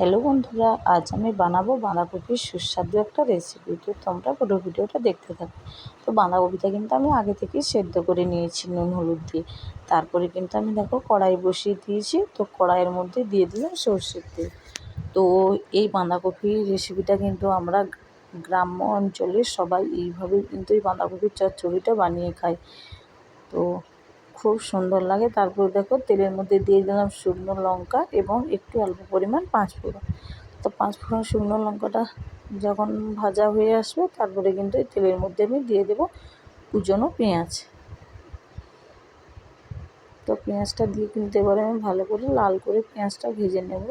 Hello বন্ধুরা, আজ আমি বানাবো বাঁধাকপির সুস্বাদু একটা রেসিপি তো তোমরা পুরো ভিডিওটা দেখতে থাকো। তো বাঁধাকপিটা কিন্তু আমি আগে থেকেই সেদ্ধ করে নিয়েছি, নুন, হলুদ দিয়ে। তারপরে কিন্তু আমি দেখো কড়াই বসিয়ে দিয়েছি। তো কড়াইয়ের মধ্যে দিয়ে দিলাম সর্ষের তেল। তো এই বাঁধাকপির রেসিপিটা কিন্তু আমরা গ্রাম্য অঞ্চলে সবাই এইভাবেই কিন্তু এই বাঁধাকপির চচ্চড়িটা বানিয়ে খাই। তো খুব সুন্দর লাগে। তারপর দেখো তেলের মধ্যে দিয়ে দিলাম শুকনো লঙ্কা এবং একটু অল্প পরিমাণ পাঁচফোড়ন তো পাঁচফোড়ন শুকনো লঙ্কাটা যখন ভাজা হয়ে আসবে, তারপরে কিন্তু এই তেলের মধ্যে আমি দিয়ে দেবো কুচনো পেঁয়াজ। তো পেঁয়াজটা দিয়ে কিন্তু এবারে আমি ভালো করে লাল করে পেঁয়াজটা ভেজে নেব।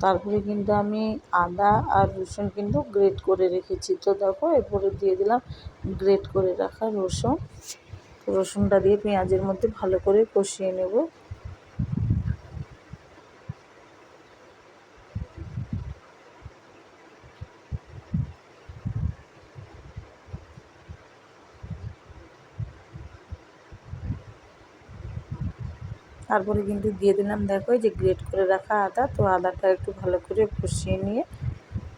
তারপরে কিন্তু আমি আদা আর রসুন কিন্তু গ্রেট করে রেখেছি। তো দেখো, এরপরে দিয়ে দিলাম গ্রেট করে রাখা রসুন। রসুনটা দিয়ে পেঁয়াজের মধ্যে ভালো করে কষিয়ে নেব। তারপরে কিন্তু দিয়ে দিলাম, দেখো যে গ্রেট করে রাখা আদা, তো আদাটা একটু ভালো করে কষিয়ে নিয়ে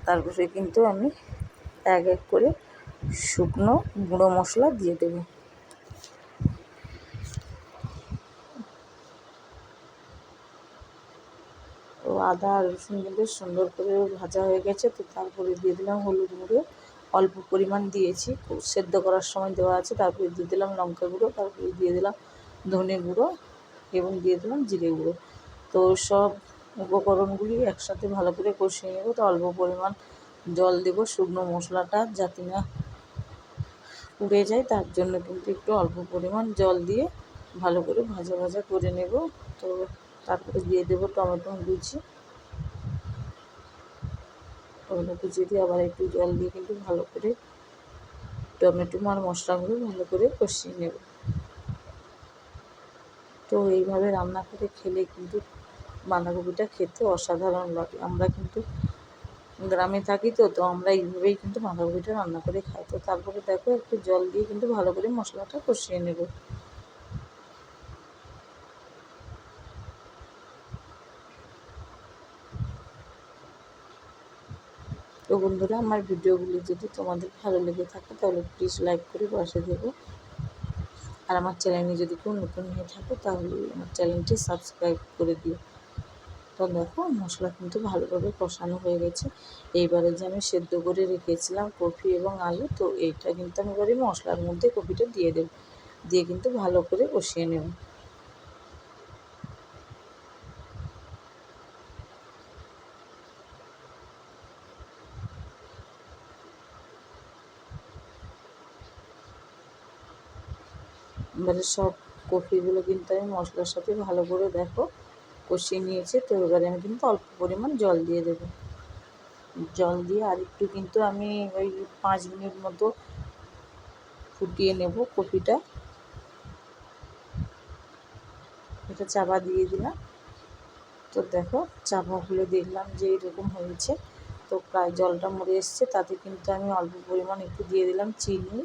তারপরে কিন্তু আমি এক এক করে শুকনো গুঁড়ো মশলা দিয়ে দেব। তো আদা আর রসুন কিন্তু সুন্দর করে ভাজা হয়ে গেছে, তো তারপরে দিয়ে দিলাম হলুদ গুঁড়ো। অল্প পরিমাণ দিয়েছি সেদ্ধ করার সময় দেওয়া আছে, তারপরে দিয়ে দিলাম লঙ্কা গুঁড়ো, তারপরে দিয়ে দিলাম ধনে গুঁড়ো। এবং দিয়ে দিলাম জিরে গুঁড়ো। তো সব উপকরণগুলি একসাথে ভালো করে কষিয়ে নেব। তো অল্প পরিমাণ জল দেব শুকনো মশলাটা যাতে না পুড়ে যায়। তার জন্য কিন্তু একটু অল্প পরিমাণ জল দিয়ে ভালো করে ভাজা ভাজা করে নেব। তো তারপরে দিয়ে দেবো টমেটো কুচি। টমেটো কুচি দিয়ে আবার একটু জল দিয়ে কিন্তু ভালো করে টমেটো আর মশলাগুলো ভালো করে কষিয়ে নেব। তো এইভাবে রান্না করে খেলে কিন্তু বাঁধাকপিটা খেতে অসাধারণ লাগে। আমরা কিন্তু গ্রামে থাকি তো তো আমরা এইভাবেই কিন্তু বাঁধাকপিটা রান্না করে খাই। তো তারপরে দেখো একটু জল দিয়ে কিন্তু ভালো করে মশলাটা কষিয়ে নেব। তো বন্ধুরা, আমার ভিডিওগুলি যদি তোমাদের ভালো লেগে থাকে তাহলে প্লিজ লাইক করে পাশে দেবো আর আমার চ্যানেলে যদি কেউ নতুন হয়ে থাকো, তাহলে আমার চ্যানেলটি সাবস্ক্রাইব করে দিও। তো দেখো, মশলা কিন্তু ভালোভাবে কষানো হয়ে গেছে। এইবারে যে আমি সেদ্ধ করে রেখেছিলাম কফি এবং আলু, তো এইটা কিন্তু আমি এবারে মশলার মধ্যে কফিটা দিয়ে দেব। দিয়ে কিন্তু ভালো করে কষিয়ে নেব। এবারে সব কপিগুলো কিন্তু আমি মশলার সাথে ভালো করে দেখো, কষিয়ে নিয়েছে, তো এবারে আমি কিন্তু অল্প পরিমাণ জল দিয়ে দেবো। জল দিয়ে আর একটু কিন্তু আমি ওই পাঁচ মিনিট মতো ফুটিয়ে নেব কপিটা এটা চাপা দিয়ে দিলাম। তো দেখো, চাপা খুলে দেখলাম যে এরকম হয়েছে। তো প্রায় জলটা মরে এসছে, তাতে কিন্তু আমি অল্প পরিমাণ একটু দিয়ে দিলাম চিনি।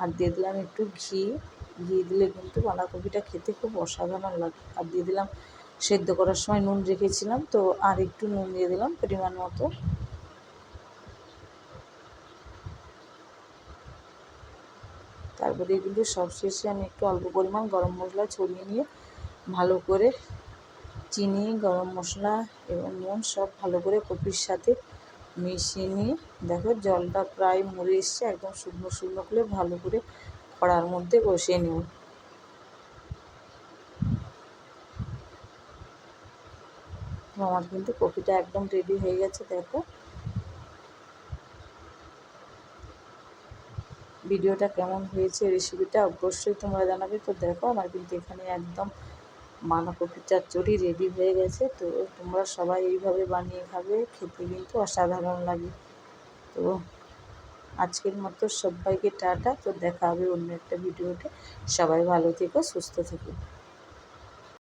আর দিয়ে দিলাম একটু ঘি। ঘি দিলে কিন্তু বাঁধাকপিটা খেতে খুব অসাধারণ লাগে। আর দিয়ে দিলাম সেদ্ধ করার সময় নুন রেখেছিলাম, তো আর একটু নুন দিয়ে দিলাম পরিমাণ মতো। তারপরে কিন্তু সবশেষে আমি একটু অল্প পরিমাণ গরম মশলা ছড়িয়ে নিয়ে ভালো করে চিনি, গরম মশলা এবং নুন সব ভালো করে কপির সাথে মিশিয়ে নিয়ে দেখো, জলটা প্রায় মরে এসছে, একদম শুকনো শুকনো করে ভালো করে কড়ার মধ্যে কষিয়ে নেব। আমার কিন্তু কপিটা একদম রেডি হয়ে গেছে, দেখো। ভিডিওটা কেমন হয়েছে রেসিপিটা অবশ্যই তোমরা জানাবে। তো দেখো, আমার কিন্তু এখানে একদম বাঁধাকপির চচ্চড়ি রেডি হয়ে গেছে। তো তোমরা সবাই এইভাবে বানিয়ে খাবে, খেতে কিন্তু অসাধারণ লাগে। তো আজকের মতো সবাইকে টাটা। তো দেখা হবে অন্য একটা ভিডিওতে। সবাই ভালো থেকো, সুস্থ থেকো।